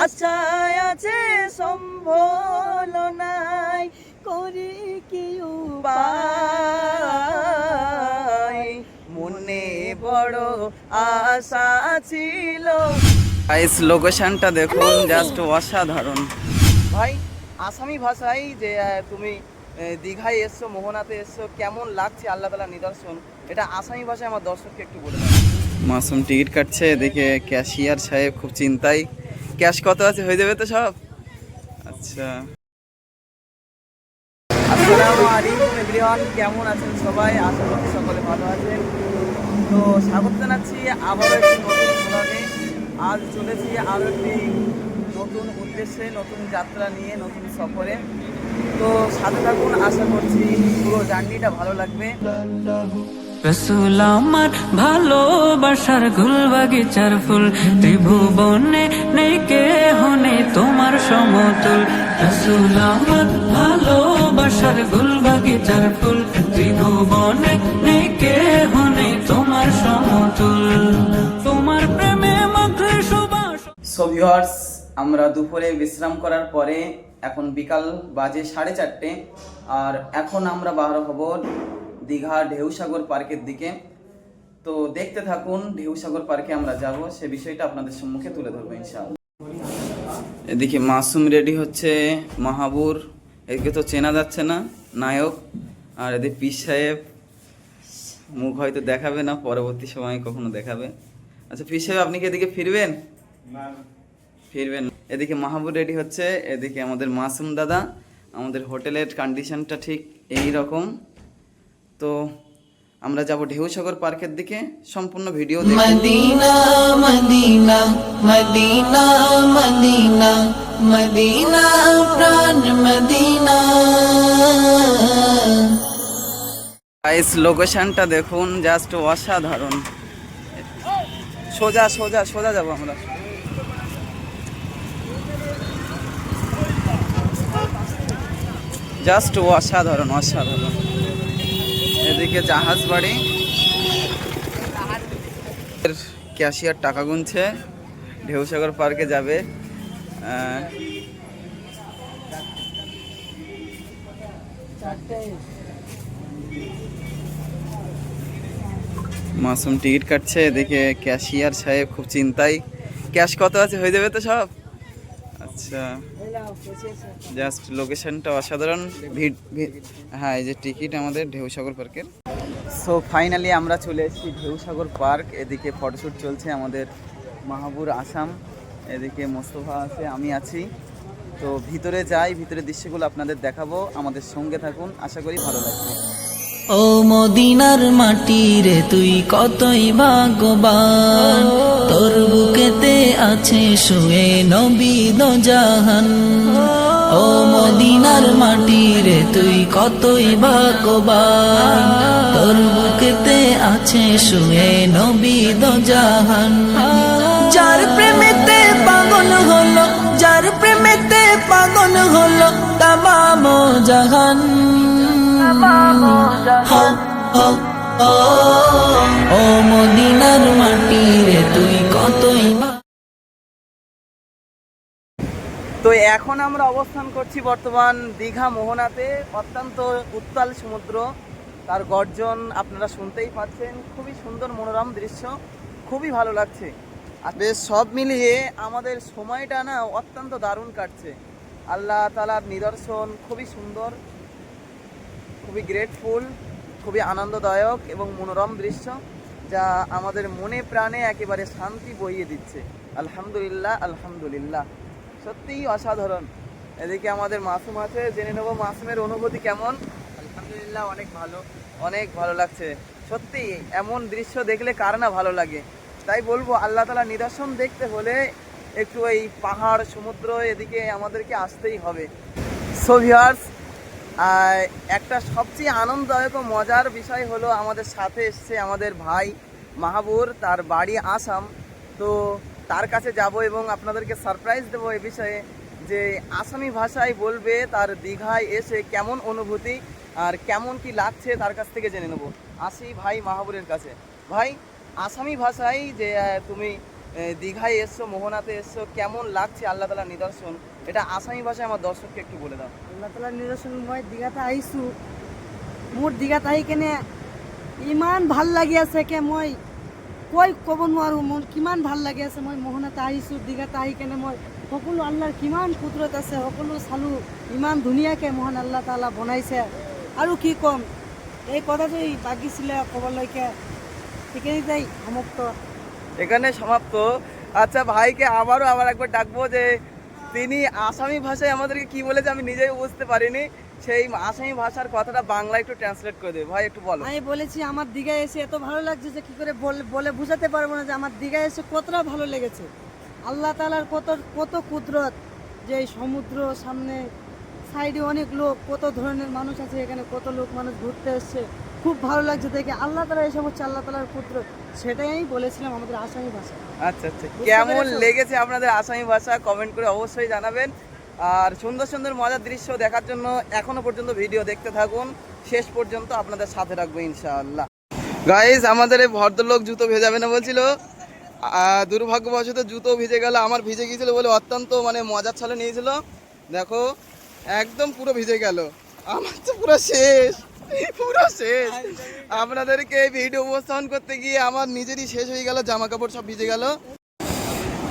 আশায় আছে সম্ভল নাই করি কি উপায়? মনে বড় আশা ছিল। গাইস লোকেশনটা দেখুন জাস্ট অসাধারণ। ভাই আসামি ভাষায় যে তুমি দীঘায় এসছো মোহনাতে এসছো কেমন লাগছে আল্লাহ তালা নিদর্শন? এটা আসামি ভাষায় আমার দর্শককে একটু বলে মাসুম টিকিট কাটছে এদিকে ক্যাশিয়ার সাহেব খুব চিন্তায়। ক্যাশ কত আছে? হয়ে যাবে তো সব? আচ্ছা। কেমন আছেন সবাই? আশা করছি সকলে ভালো তো জানাচ্ছি নতুন চলেছি আরও একটি নতুন উদ্দেশ্যে, নতুন যাত্রা নিয়ে তো আশা করছি পুরো জার্নিটা ভালো লাগবে। রসুল আমার ভালোবাসার গুল বাগিচার ফুল। ত্রিভুবনে নেই কে হনে তোমার সমতুল। রসুল আমার ভালোবাসার গুল বাগিচার ফুল। ত্রিভুবনে নেই কে হনে তোমার সমতুল। তোমার প্রেমে মাত্রে সুবাস। সো ভিউয়ার্স আমরা দুপুরে বিশ্রাম করার পরে এখন বিকাল বাজে সাড়ে চারটে, আর এখন আমরা বার হব দীঘা ঢেউসাগর পার্কের দিকে। তো দেখতে থাকুন ঢেউসাগর পার্কে আমরা যাব সে বিষয়টা আপনাদের সম্মুখে তুলে ধরবো ইনশাআল্লাহ। এদিকে মাসুম রেডি হচ্ছে মাহাবুর এদিকে তো চেনা যাচ্ছে না নায়ক আর এদিকে পিস সাহেব। মুখ হয়তো দেখাবে না পরবর্তী সময়ে কখনো দেখাবে। আচ্ছা পিস সাহেব আপনি কি এদিকে ফিরবেন? ফিরবেন। এদিকে মাহাবুর রেডি হচ্ছে এদিকে আমাদের মাসুম দাদা। আমাদের হোটেলের কন্ডিশনটা ঠিক এই রকম। তো আমরা যাব ঢেউসাগর পার্কের দিকে। সম্পূর্ণ video Medina Medina Medina Medina Medina প্রাণ মদিনা। গাইস লোকেশনটা দেখুন জাস্ট অসাধারণ। সোজা সোজা সোজা যাব আমরা। জাস্ট অসাধারণ অসাধারণ। এদিকে জাহাজ বাড়ি। ক্যাশিয়ার টাকা গুনছে। ঢেউসাগর পার্কে যাবে। মাসুম টিকিট কাটছে। এদিকে ক্যাশিয়ার সাহেব খুব চিন্তায়। ক্যাশ কত আছে হয়ে যাবে তো সব? আচ্ছা। জাস্ট লোকেশনটা অসাধারণ। ভিড় হ্যাঁ এই যে টিকিট আমাদের ঢেউসাগর পার্কের। সো ফাইনালি আমরা চলে এসেছি ঢেউসাগর পার্ক। এদিকে ফটোশ্যুট চলছে আমাদের মাহাবুর আসাম। এদিকে মোস্তফা আছে, আমি আছি। তো ভিতরে যাই ভিতরে দৃশ্যগুলো আপনাদের দেখাবো। আমাদের সঙ্গে থাকুন। আশা করি ভালো লাগবে। ও মদিনার মাটি রে তুই কতই ভাগ্যবান? তোর বুকেতে আছে শুয়ে নবী জাহান। ও মদিনার মাটি রে তুই কতই ভাগ্যবান? তোর বুকেতে আছে শুয়ে নবী জাহান। যার প্রেমেতে পাগল হলো, যার প্রেমেতে পাগল হলো, তামাম জাহান। ও, মদিনার মাটি রে তুই কতই তো এখন আমরা অবস্থান করছি বর্তমান দীঘা মোহনাতে অত্যন্ত উত্তাল সমুদ্র। তার গর্জন আপনারা শুনতেই পাচ্ছেন। খুবই সুন্দর মনোরম দৃশ্য। খুবই ভালো লাগছে। আর বেশ সব মিলিয়ে আমাদের সময়টা না অত্যন্ত দারুণ কাটছে। আল্লাহ তালার নিদর্শন খুবই সুন্দর। খুবই গ্রেটফুল খুবই আনন্দদায়ক এবং মনোরম দৃশ্য যা আমাদের মনে প্রাণে একেবারে শান্তি বইয়ে দিচ্ছে। আলহামদুলিল্লাহ আলহামদুলিল্লাহ। সত্যিই অসাধারণ। এদিকে আমাদের মাসুম আছে, জেনে নেব মাসুমের অনুভূতি কেমন? আলহামদুলিল্লাহ, অনেক ভালো। অনেক ভালো লাগছে। সত্যি, এমন দৃশ্য দেখলে কার না ভালো লাগে? তাই বলব, আল্লাহ তালা নিদর্শন দেখতে হলে একটু এই পাহাড়, সমুদ্র এদিকে আমাদেরকে আসতেই হবে। সো ভিউয়ার্স আর একটা সবচেয়ে আনন্দদায়ক মজার বিষয় হলো আমাদের সাথে এসছে আমাদের ভাই মাহাবুর, তার বাড়ি আসাম। তো তার কাছে যাব এবং আপনাদেরকে সারপ্রাইজ দেবো এ বিষয়ে যে আসামি ভাষায় বলবে, তার দীঘায় এসে কেমন অনুভূতি আর কেমন কি লাগছে তার কাছ থেকে জেনে নেব। আসি ভাই মাহাবুরের কাছে। ভাই, আসামি ভাষায় যে তুমি দীঘায় এসছো, মোহনাতে এসছো, কেমন লাগছে আল্লাহ তালা নিদর্শন? এটা আসামি ভাষায় আমার দর্শককে একটু বলে দাও। আল্লাহ তালা নিদর্শন মই দীঘাতে আহিছোঁ মোৰ দীঘাত আহি কেনে ইমান ভালো লাগি আছে কে, মই কৈ ক'ব নোৱাৰোঁ মোৰ কিমান ভালো লাগি আছে, মই মোহনাতে আহিছোঁ দীঘাতে আহি কেনে মই সকলো আল্লাৰ কিমান কুদৰত আছে, সকলো চালোঁ, ইমান ধুনীয়াকৈ মোহন আল্লাহ তালা বনাইছে। আৰু কি ক'ম? এই কথাটোই বাগিছিলে ক'বলৈকে। সেইখিনিতেই সমাপ্ত। এখানে সমাপ্ত। আচ্ছা ভাইকে আবারও আবার একবার ডাকবো যে তিনি আসামি ভাষায় আমাদেরকে কি বলেছে আমি নিজেই বুঝতে পারিনি। সেই আসামি ভাষার কথাটা বাংলা একটু ট্রান্সলেট করে দেবে ভাই, একটু বলো। আমি বলেছি, আমার দীঘায় এসে এত ভালো লাগছে যে কি করে বল- বোঝাতে পারব না যে আমার দীঘায় এসে কতটা ভালো লেগেছে। আল্লাহ তালার কত কত কুদরত যে সমুদ্র সামনে সাইডে অনেক লোক, কত ধরনের মানুষ আছে এখানে, কত লোক মানুষ ঘুরতে এসছে। খুব ভালো লাগছে দেখে। আল্লাহ তালা এসব হচ্ছে আল্লাহ তালার কুদরত সেটাই আমি বলেছিলাম আমাদের আসামি ভাষা। আচ্ছা আচ্ছা। কেমন লেগেছে আপনাদের আসামি ভাষা? কমেন্ট করে অবশ্যই জানাবেন। আর সুন্দর সুন্দর মজার দৃশ্য দেখার জন্য এখনও পর্যন্ত ভিডিও দেখতে থাকুন। শেষ পর্যন্ত আপনাদের সাথে রাখব ইনশাআল্লাহ। গাইজ আমাদের এই ভদ্রলোক জুতো ভেজাবে না বলছিল দুর্ভাগ্যবশত জুতো ভিজে গেল আমার ভিজে গিয়েছিল বলে অত্যন্ত মানে মজার ছলে নিয়েছিল। দেখো একদম পুরো ভিজে গেল। আমার তো পুরো শেষ। পুরো শেষ। আপনাদেরকে এই ভিডিও উপস্থাপন করতে গিয়ে আমার নিজেরই শেষ হয়ে গেল জামা কাপড় সব ভিজে গেল।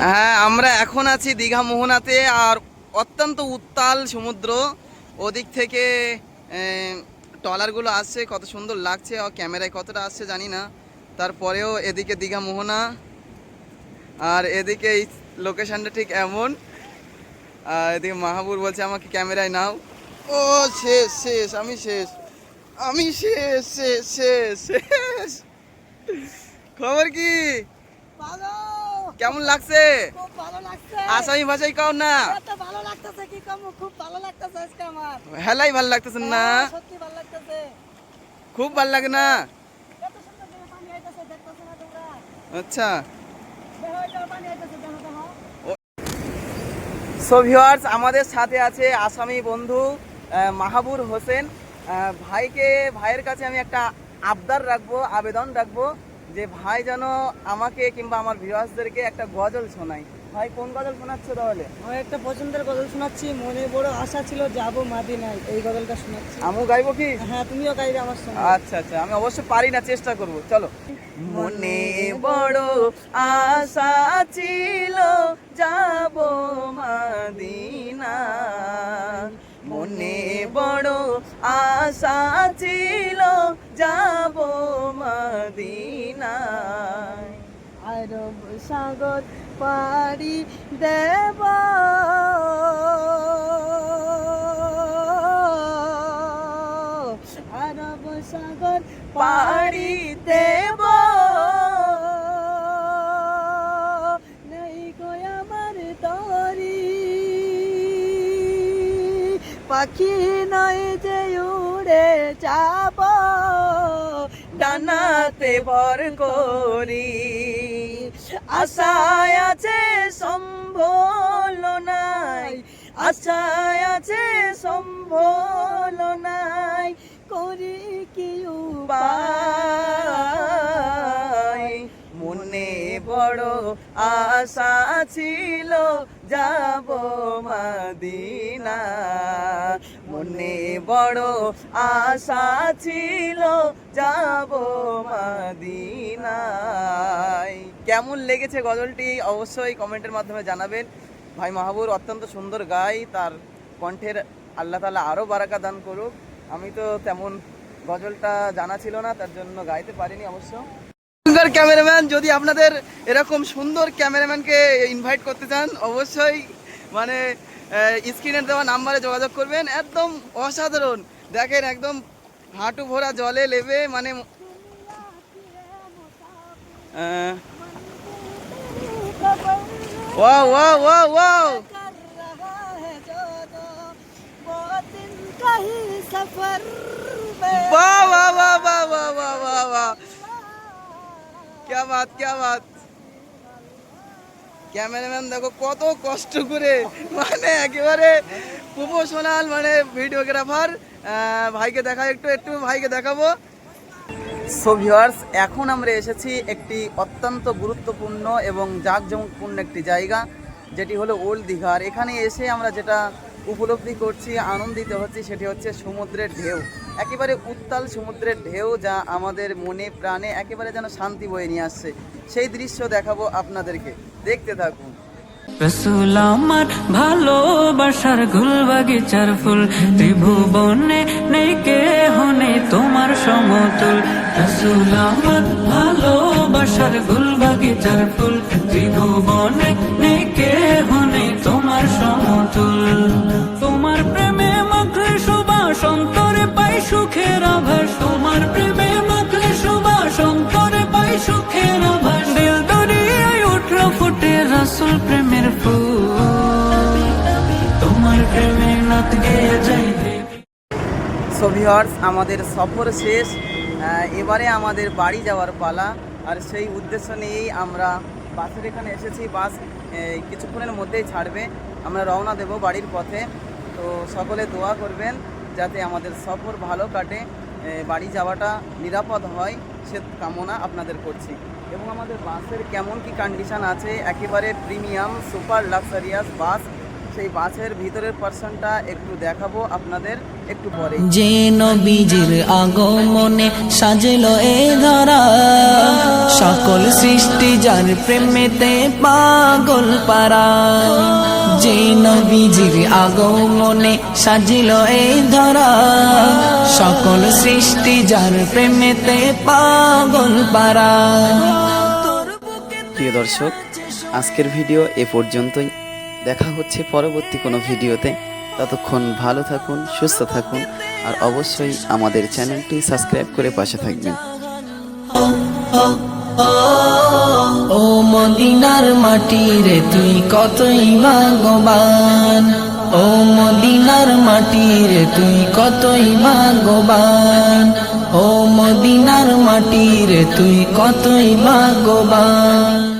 হ্যাঁ আমরা এখন আছি দীঘা মোহনাতে আর অত্যন্ত উত্তাল সমুদ্র। ওদিক থেকে আহ, ট্রলারগুলো আসছে কত সুন্দর লাগছে আর ক্যামেরায় কতটা আসছে জানি না। তারপরেও এদিকে দীঘা মোহনা আর এদিকে এই লোকেশনটা ঠিক এমন। আর এদিকে মাহাবুর বলছে আমাকে ক্যামেরায় নাও। ও শেষ শেষ আমি শেষ। আমি শেষ শেষ শেষ শেষ। খবর কি? ভালো। কেমন লাগছে? খুব ভালো লাগছে। আসামি ভাষাই কাও না। ভালো লাগতেছে কি কম খুব ভালো লাগতেছে আজকে আমার। হেলাই ভালো লাগতেছে না। হ্যাঁ, সত্যি ভালো লাগতেছে। খুব ভালো লাগে না। আচ্ছা। সো ভিউয়ার্স আমাদের সাথে আছে আসামি বন্ধু মাহাবুর হোসেন। ভাইকে ভাইয়ের কাছে আমি একটা আবদার রাখব আবেদন রাখব যে ভাই যেন আমাকে কিংবা আমার ভিউয়ার্সদেরকে একটা গজল শোনায়। ভাই কোন গজল শোনাচ্ছ তাহলে? আমি একটা পছন্দের গজল শোনাচ্ছি মনে বড় আশা ছিল যাব মাদিনায়। এই গজলটা শোনাচ্ছি। আমিও গাইবো কি? হ্যাঁ তুমিও গাইবে আমার সঙ্গে। আচ্ছা আচ্ছা আমি অবশ্যই পারি না চেষ্টা করব। চলো। মনে বড় আশা ছিল যাব মাদিনা মনে বড় আশা ছিল যাব মাদিনা আরব সাগর পাড়ি দেব। আরব সাগর পাড়ি পাখি নয় যে উড়ে যাব, ডানাতে ভর করি। আশায় আছে সম্ভল নাই, আশায় আছে সম্ভল নাই, করি কি পাই মনে বড় আশা ছিল যাব মাদিনা। মনে বড় আশা ছিল যাব মাদিনায়। কেমন লেগেছে গজলটি? অবশ্যই কমেন্টের মাধ্যমে জানাবেন। ভাই মাহবুর অত্যন্ত সুন্দর গাই, তার কণ্ঠের আল্লাহ তালা আরও বারাকা দান করুক। আমি তো তেমন গজলটা জানা ছিল না, তার জন্য গাইতে পারিনি অবশ্য। সুন্দর ক্যামেরাম্যান যদি আপনাদের এরকম সুন্দর ক্যামেরাম্যানকে ইনভাইট করতে চান অবশ্যই মানে স্ক্রিনের দেওয়া নাম্বারে যোগাযোগ করবেন। একদম অসাধারণ। দেখেন একদম হাঁটু ভরা জলে লেবে মানে ওয়াও ওয়াও ওয়াও ওয়াও। कर क्या बात क्या बात ক্যামেরাম্যান দেখো কত কষ্ট করে মানে একেবারে প্রফেশনাল মানে ভিডিওগ্রাফার ভাইকে দেখা একটু একটু ভাইকে দেখাবো সো ভিউয়ার্স এখন আমরা এসেছি একটি অত্যন্ত গুরুত্বপূর্ণ এবং জাঁকজমকপূর্ণ একটি জায়গা যেটি হলো ওল্ড দীঘা আর এখানে এসে আমরা যেটা উপলব্ধি করছি আনন্দিত হচ্ছি সেটি হচ্ছে সমুদ্রের ঢেউ একেবারে উত্তাল সমুদ্রের ঢেউ যা আমাদের মনে প্রাণে একেবারে যেন শান্তি বয়ে নিয়ে আসছে। সেই দৃশ্য দেখাবো আপনাদেরকে। দেখতে থাকুন। রসুল আমার ভালোবাসার গুল বাগিচার ফুল, ত্রিভুবনে নেই কে হনে তোমার সমতুল। রসুল আমার ভালোবাসার গুল বাগিচার ফুল, ত্রিভুবনে নেই কে হনে তোমার সমতুল। সুখের আমাদের সফর শেষ। এবারে আমাদের বাড়ি যাওয়ার পালা। আর সেই উদ্দেশ্য নিয়েই আমরা বাসের এখানে এসেছি। বাস কিছুক্ষণের মধ্যেই ছাড়বে। আমরা রওনা দেব বাড়ির পথে। তো সকলে দোয়া করবেন। যাতে আমাদের সফর ভালো কাটে বাড়ি যাওয়াটা নিরাপদ হয়, সে কামনা আপনাদের করছি। এবং আমাদের বাসের কেমন কি কন্ডিশন আছে, একেবারে প্রিমিয়াম সুপার লাক্সারিয়াস বাস, সেই বাসের ভিতরের পার্সনটা একটু দেখাবো আপনাদের একটু পরে। যে নবীজির আগমনে সাজল এ ধরা, সকল সৃষ্টি যার প্রেমেতে পাগল পারা। যে নবীজির আগমনে সাজিল এ ধরা। সকল সৃষ্টি যার প্রেমেতে পাগল পারা। প্রিয় দর্শক আজকের ভিডিও এ পর্যন্তই। দেখা হচ্ছে পরবর্তী কোনো ভিডিওতে। ততক্ষণ ভালো থাকুন সুস্থ থাকুন আর অবশ্যই আমাদের চ্যানেলটি সাবস্ক্রাইব করে পাশে থাকবেন। ও মদিনার মাটি রে তুই কতই ভাগবান ও মদিনার মাটি রে তুই কতই ভাগবান ও মদিনার মাটি রে তুই কতই ভাগবান